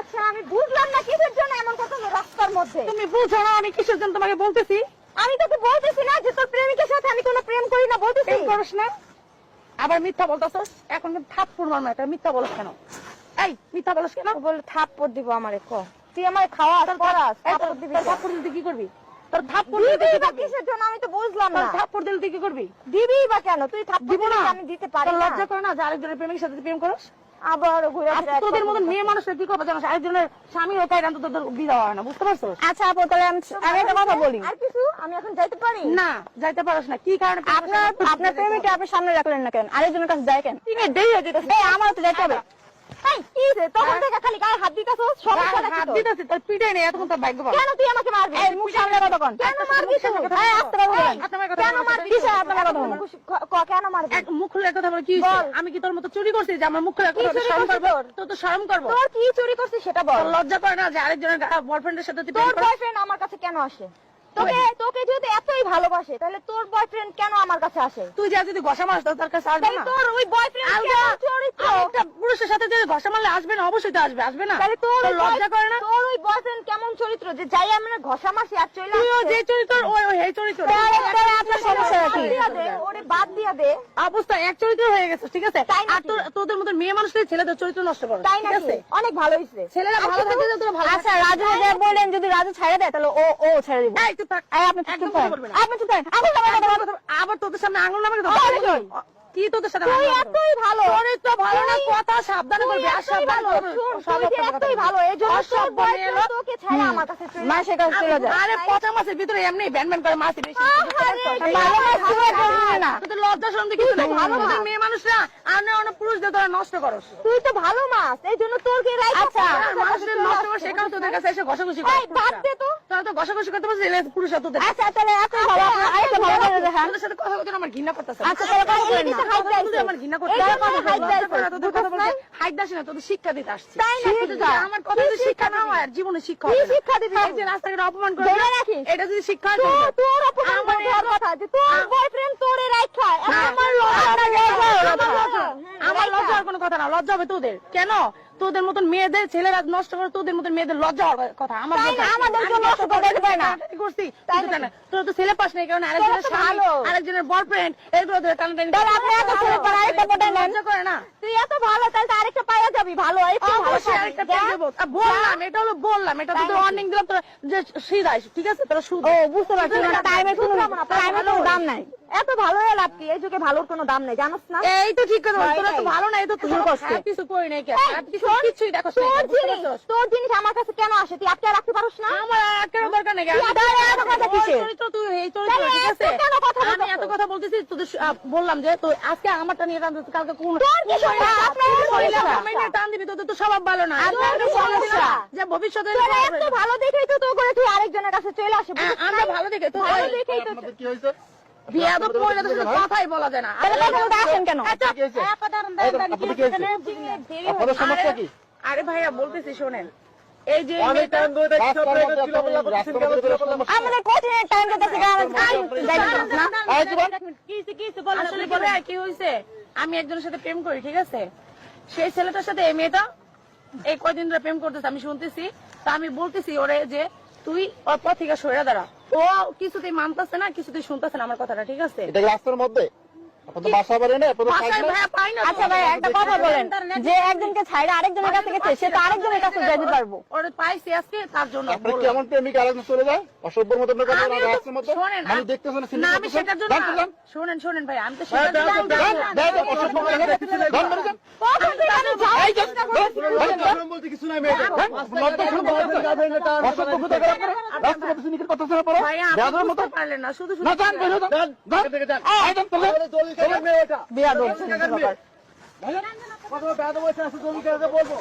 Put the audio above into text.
আচ্ছা আমি বুঝলাম না কিসের জন্য এমন কথা রাস্তার মধ্যে। তুমি বুঝো না আমি কিসের জন্য তোমাকে বলতেছি। আমি তোকে বলতেছি না যে তোর প্রেমিকের সাথে আমি কোনো প্রেম করি না বলতেছি। প্রেম করস না? আবার মিথ্যা বলতেছস এখন কিন্তু থাপ্পড় মারমা এটা মিথ্যা বলস কেন? এই মিথ্যা বলস কেন? ও থাপ্পড় দিব আমারে ক? তুই আমায় খাওয়া পড়াস থাপ্পড় দিবি থাপ্পড় দিলে কি করবি? তোর থাপ্পড় দিবি বা কিসের জন্য? আমি তো বুঝলাম তোর না। থাপ্পড় দিলে তুই কি করবি? দিবি বা কেন? তুই থাপ্পড় দিব না। আমি দিতে পারি না। লজ্জা করে না যে আরেকজনের প্রেমিকের সাথে প্রেম করস? আবার ঘুরে আর ফিরে এক তোদের কথা মতন বলতে মেয়ে হবে। কি করবে জানো? আরেকজনের স্বামী ও তাই তো তোদের বিধা হয় না বুঝতে পারছ? আচ্ছা আপু তাহলে আমি আমি একটা কথা বলি। আর কিছু? আমি এখন যাইতে পারি? না যাইতে পারস না। কি কারণে আপনার আপনার প্রেমিকা আপনি সামনে রাখলেন না কেন? আরেকজনের কাছে যায় কেন? তুমি দেরি হয়ে যেতেছে। আমার তো যেতে হবে। রে তখন থেকে খালি গায়ে হাত দিতেছ সমস্যা হাত দিতেছি তোর পিটাই নেই এতক্ষণ তোর ভাগ্য কেন তুই আমাকে মারবি? এই মুখ সামনে কথা কন কেন মারবি তুই? এই আস্তে কথা বলেন আপনার কথা কেন মারবি? কিসে আপনার কথা বলেন কেন মারবি? এক মুখ খুলে কথা বলে কি আমি কি তোর মতো চুরি করছি যে আমার মুখ খুলে কথা শরম করছিস করব? তোর? তো তো শরম করব। তোর কি চুরি করছিস সেটা বল। লজ্জা করে না যে আরেকজনের বয়ফ্রেন্ডের সাথে তুই তোর বয়ফ্রেন্ড আমার কাছে কেন আসে? তোকে তোকে যদি এতই ভালোবাসে তাহলে তোর বয়ফ্রেন্ড কেন আমার কাছে আসে? তুই যা যদি ঘষা তার কাছে আসবে না। তোর ওই বয়ফ্রেন্ড একটা পুরুষের সাথে যদি ঘষা মারলে আসবে না অবশ্যই তো আসবে আসবে না। তাহলে তোর লজ্জা করে না? তোর ওই বয়ফ্রেন্ড কেমন চরিত্র? যে যাই আমরা ঘষা মাসি আর চলে তুইও যে চরিত্র ওই ওই এই চরিত্র। আপনার সমস্যা কি? ওরে বাদ দিয়া দে। অবস্থা এক চরিত্র হয়ে গেছে ঠিক আছে? আর তোর তোদের মতো মেয়ে মানুষদের ছেলেদের চরিত্র নষ্ট করে তাই ঠিক আছে? অনেক ভালো হইছে ছেলেরা ভালো আচ্ছা, থাকলে তোরা ভালো আচ্ছা রাজু যদি রাজু ছেড়ে দেয় তাহলে ও ও ছেড়ে দিবে। এই চুপ থাক। আপনি চুপ না। আপনি চুপ কথা আবার তোদের সামনে আঙুল নামে? কি? কি তোদের সাথে তুই এতই ভালো। চরিত্র ভালো না কথা সাবধানে তুই করবি আর সাবধানে সব তুই এতই ভালো। এই জন্য তোর boyfriend লোক। তোকে ছেড়ে আমার কাছে চলে মাসে কাজ চলে যায়। আরে পচা মাছের ভিতরে এমনি ব্যান ব্যান করে মাছ বেশি ভালো মাছ তুই করবি না। তোদের লজ্জা শরম তুই তো ভালো মাছ। মেয়ে মানুষরা আর না অনেক পুরুষদের তোরা নষ্ট করস। তুই তো ভালো মাছ। এই জন্য তোরকে রাইখা আচ্ছা আমার মানুষদের নষ্ট। করে সেখানে তোদের কাছে এসে ঘষাঘষি এই, বাদ দে তো। তোরা তো ঘষাঘষি করতে পারছিস এলে পুরুষরা তোদের আচ্ছা তাহলে এতই ভালো আপনার আরেকটা ভালো করে দেখান তোদের সাথে কথা বলতে আমার ঘৃণা করতেছে। আচ্ছা, তাহলে কথা বলেন না। কথা আমার ঘৃণা করতেছে। এই জন্য হাইট তোদের কথা বলতে হাইট দাসি না তোদের শিক্ষা দিতে আসছি। তাই না? তোদের আমার কথা যদি শিক্ষা না হয় জীবনে শিক্ষা কি শিক্ষা দিবি? এই যে রাস্তাঘাটে অপমান করে রাখিস। এটা যদি শিক্ষা হয় তোর অপমান আমার কথা যে তোর বয়ফ্রেন্ড তোরে রাইখা। আমার লজ্জা আমার আমার লজ্জা, লজ্জা, আমার লজ্জা। আমার লজ্জার কোনো কথা না। লজ্জা হবে তোদের। কেন? তোদের মতন মেয়েদের ছেলেরা নষ্ট করে তোদের মতন মেয়েদের লজ্জা হওয়ার কথা। আমার? আমাদেরকে নষ্ট পারে না। করছি। তো তোরা তো ছেলে পাস নাই কারণ আরেকজনের ভালো। আরেকজনের বয়ফ্রেন্ড এগুলো ধরে টানাটানি তাহলে আপনি এত ছেলে পর। লজ্জা করে না। তুই এত ভালো তাহলে আরেকটা যাবি ভালো একটু ভালো অবশ্যই আরেকটা পেয়ে দেবো। বললাম এটা হলো বললাম এটা দিলাম তোরা যে ঠিক আছে? তোরা শুধু ও বুঝতে পারছি। না টাইমের কোনো টাইমের কোনো দাম নাই। এত ভালো হয়ে লাভ কি? এই যুগে ভালোর কোনো দাম নাই জানোস না? এই তো ঠিক কথা। তোরা তো ভালো না এই তো করছিস। আর কিছু করি নাই কিছু শোন, কিছুই দেখো তোর জিনিস তোর জিনিস আমার কাছে কেন আসে? তুই আটকে রাখতে পারোস না? আমার আর দরকার নেই এত কথা কিসের? চরিত্র তুই এই চরিত্র ঠিক আছে? কেন কথা আমি এত কথা বলতেছি তোদের বললাম যে তো আজকে আমারটা নিয়ে টান কালকে কোন তোর কি সমস্যা? আপনার টান দিবি তোদের তো স্বভাব ভালো না। বলে সমস্যা? যে ভবিষ্যতে এত ভালো দেখেই তো তো করে তুই আরেকজনের কাছে চলে আসে আমরা ভালো দেখে তো ভালো দেখেই তো আপনাদের কি হয়েছে বিয়া তো মহিলাদের সাথে কথাই বলা যায় না। আসেন কেন? আপনাদের সমস্যা কি? আরে ভাইয়া বলতেছি শোনেন। এই যে? আমাদের টাইম দিতেছে কি হয়েছে আমি একজনের সাথে প্রেম করি ঠিক আছে? সেই ছেলেটার সাথে এই মেয়েটা এই কয়দিন ধরে প্রেম করতেছে আমি শুনতেছি। তা আমি বলতেছি ওরে যে তুই অপথিকা সরে দাঁড়া। ও কিছুতেই মানতেছে না কিছুতেই শুনতেছে না আমার কথাটা ঠিক আছে? এটা কি রাস্তার মধ্যে। আচ্ছা ভাই একটা কথা বলেন। যে একজনকে ছাইড়ে আরেকজনের কাছে গেছে সে তো আরেকজনের কাছে যেতে পারব। ওরে পাইছি আজকে তার জন্য আপনার কি বললাম। আরেকজন চলে যায়? অসভ্যর মতো আপনার কথা আমিও বলা তো- রাস্তার মধ্যে? শোনেন, মানে দেখতেছেন না, না আমি সেটার জন্য যান তো যান। শোনেন শোনেন ভাই আমি তো হ্যাঁ, সেটার জন্য অসভ্য কথা দেখতেছেন, যান। এই যান। অসভ্য কথা আপনারা? সিনিকের কথা শোনা পড়ো। ভাই আপনি বেয়াদবের মতো পারলেন না শুধু শুধু না যান বেরো যান যান এই যান চলে বিয়া বেয়াদব। কথা বেয়াদব আছে আসলে জমি কাজে বলব।